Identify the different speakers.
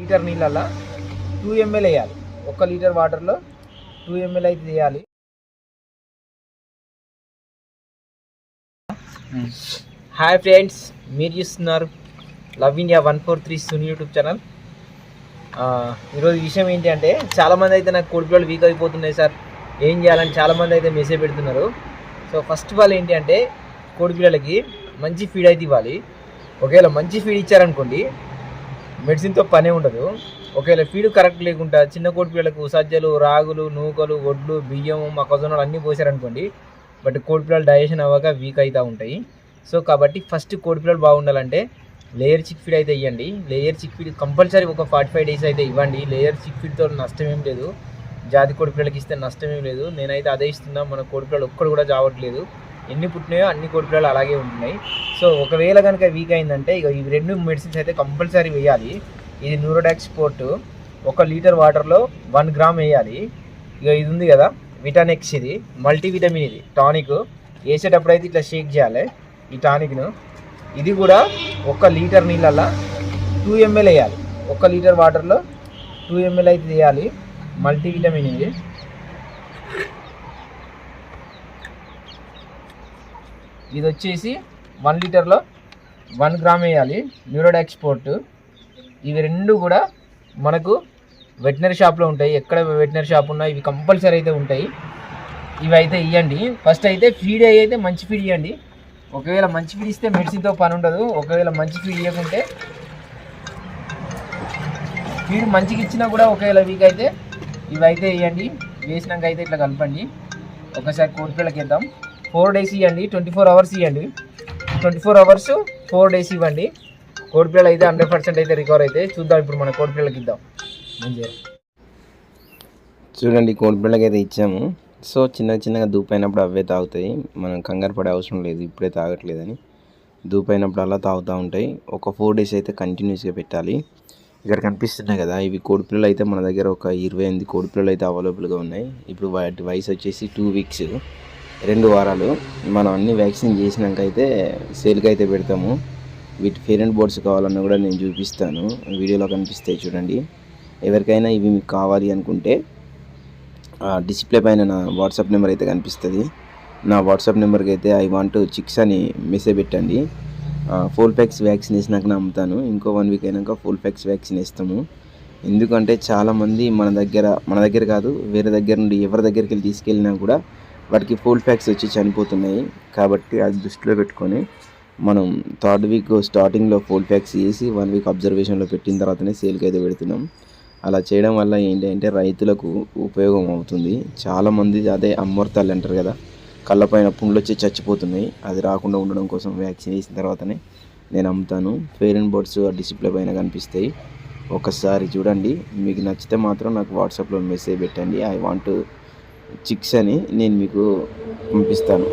Speaker 1: Litre నీళ్ళల్లో two ML వేయాలి. ఒక్క లీటర్ వాటర్లో టూ ఎంఎల్ అయితే వేయాలి హాయ్ ఫ్రెండ్స్ మీరు చూస్తున్నారు love India one four three సున్ యూట్యూబ్ ఛానల్. ఈరోజు విషయం ఏంటి అంటే చాలామంది అయితే నాకు కోడిపిల్లలు వీక్ అయిపోతున్నాయి సార్. ఏం చేయాలని చాలామంది అయితే మెసేజ్ పెడుతున్నారు. సో ఫస్ట్ ఆఫ్ ఆల్ ఏంటి అంటే కోడిపిల్లలకి మంచి ఫీడ్ అయితే ఇవ్వాలి. ఒకవేళ మంచి ఫీడ్ ఇచ్చారనుకోండి మెడిసిన్తో పనే ఉండదు. ఒకవేళ ఫీడ్ కరెక్ట్ లేకుండా చిన్న కోడిపిల్లలకు సజ్జలు రాగులు నూకలు వడ్లు బియ్యం మొక్కజొన్నలు అన్నీ పోసారనుకోండి బట్ కోడిపిల్లలు డైజెషన్ అవ్వక వీక్ అవుతూ ఉంటాయి. సో కాబట్టి ఫస్ట్ కోడిపిల్లలు బాగుండాలంటే లేయర్ చిక్ ఫీడ్ అయితే ఇవ్వండి లేయర్ చిక్ ఫీడ్ కంపల్సరీ ఒక ఫార్టీ ఫైవ్ డేస్ అయితే ఇవ్వండి. లేయర్ చిక్ ఫీడ్తో నష్టం ఏం లేదు. జాతి కోడిపిల్లలకి ఇస్తే నష్టం ఏం లేదు. నేనైతే అదే ఇస్తున్నా. మన కోడిపిల్లలు ఒక్కడు కూడా చావట్లేదు. ఎన్ని పుట్టినాయో అన్ని కోడిపిల్లలు అలాగే ఉంటున్నాయి. సో ఒకవేళ కనుక వీక్ అయిందంటే ఇక ఈ రెండు మెడిసిన్స్ అయితే కంపల్సరీ వేయాలి. ఇది న్యూరోడాక్స్ పోర్టు ఒక లీటర్ వాటర్లో వన్ గ్రామ్ వేయాలి. ఇక ఇది ఉంది కదా విటానెక్స్ ఇది మల్టీవిటమిన్ ఇది టానిక్ వేసేటప్పుడు అయితే ఇట్లా షేక్ చేయాలి ఈ టానిక్ను ఇది కూడా ఒక లీటర్ నీళ్ళల్లో టూ ఎంఎల్ వేయాలి. ఒక లీటర్ వాటర్లో టూ ఎంఎల్ అయితే వేయాలి మల్టీవిటమిన్ ఇది. ఇది వచ్చేసి వన్ లీటర్లో వన్ గ్రామ్ వేయాలి. న్యూరోడాక్ స్పోర్ట్ ఇవి రెండు కూడా మనకు వెటనరీ షాప్లో ఉంటాయి. ఎక్కడ వెటనరీ షాప్ ఉన్నా ఇవి కంపల్సరీ అయితే ఉంటాయి. ఇవి అయితే ఇవ్వండి ఫస్ట్ అయితే ఫీడ్ అయితే మంచి ఫీడ్ ఇవ్వండి ఒకవేళ మంచి ఫీడ్ ఇస్తే మెడిసిన్తో పని ఉండదు. ఒకవేళ మంచి ఫీడ్ ఇవ్వకుంటే ఫీడ్ మంచిగా ఇచ్చినా కూడా ఒకవేళ వీక్ అయితే ఇవి అయితే ఇవ్వండి వేసినాక అయితే ఇట్లా కలపండి. ఒకసారి కోడిపిల్లకి వేద్దాం. ఫోర్ డేస్ ఇవ్వండి ట్వంటీ ఫోర్ అవర్స్ ఇవ్వండి. Twenty four hours four days ఇవ్వండి. కోడిపిల్లలు అయితే హండ్రెడ్ పర్సెంట్ అయితే రికవర్ అయితే చూద్దాం ఇప్పుడు మన కోడిపిల్లలకి ఇద్దాం.
Speaker 2: చూడండి కోడిపిల్లకి అయితే ఇచ్చాము. సో చిన్న చిన్నగా దూపైనప్పుడు అవే తాగుతాయి. మనం కంగారు పడే అవసరం లేదు ఇప్పుడే తాగట్లేదని. దూపైనప్పుడు అలా తాగుతూ ఉంటాయి. ఒక ఫోర్ డేస్ అయితే కంటిన్యూస్గా పెట్టాలి. ఇక్కడ కనిపిస్తున్నాయి కదా ఇవి కోడిపిల్లలు అయితే మన దగ్గర ఒక ఇరవై ఎనిమిది కోడిపిల్లలు అయితే అవైలబుల్గా ఉన్నాయి. ఇప్పుడు వాటి వయసు వచ్చేసి టూ వీక్స్ రెండు వారాలు మనం అన్ని వ్యాక్సిన్ చేసినాక అయితే సేల్కి అయితే పెడతాము. వీటి పేరెంట్ బోర్డ్స్ కావాలన్నా కూడా నేను చూపిస్తాను. వీడియోలో కనిపిస్తాయి చూడండి. ఎవరికైనా ఇవి మీకు కావాలి అనుకుంటే డిస్ప్లే పైన నా వాట్సాప్ నెంబర్ అయితే కనిపిస్తుంది. నా వాట్సాప్ నెంబర్కి అయితే ఐ వాంట్ చిక్స్ అని మెసేజ్ పెట్టండి. ఫుల్ ఫ్యాక్స్ వ్యాక్సిన్ వేసినాక నమ్ముతాను ఇంకో వన్ వీక్ అయినాక ఫుల్ ఫ్యాక్స్ వ్యాక్సిన్ వేస్తాము. ఎందుకంటే చాలామంది మన దగ్గర మన దగ్గర కాదు వేరే దగ్గర నుండి ఎవరి దగ్గరికి వెళ్ళి తీసుకెళ్ళినా కూడా వాటికి ఫుల్ ఫ్యాక్స్ వచ్చి చనిపోతున్నాయి. కాబట్టి అది దృష్టిలో పెట్టుకొని మనం థర్డ్ వీక్ స్టార్టింగ్లో ఫుల్ ఫ్యాక్స్ చేసి వన్ వీక్ అబ్జర్వేషన్లో పెట్టిన తర్వాతనే సేల్కి అయితే పెడుతున్నాం. అలా చేయడం వల్ల ఏంటి అంటే రైతులకు ఉపయోగం అవుతుంది. చాలామంది అదే అమ్మర్తాలు అంటారు కదా కళ్ళపైన పుండ్లు వచ్చి చచ్చిపోతున్నాయి. అది రాకుండా ఉండడం కోసం వ్యాక్సిన్ వేసిన తర్వాతనే నేను అమ్ముతాను. ఫెయిర్ అండ్ బర్డ్స్ డిసిప్లే పైన కనిపిస్తాయి. ఒకసారి చూడండి. మీకు నచ్చితే మాత్రం నాకు వాట్సాప్లో మెసేజ్ పెట్టండి. ఐ వాంట్ చిక్స్ అని నేను మీకు పంపిస్తాను.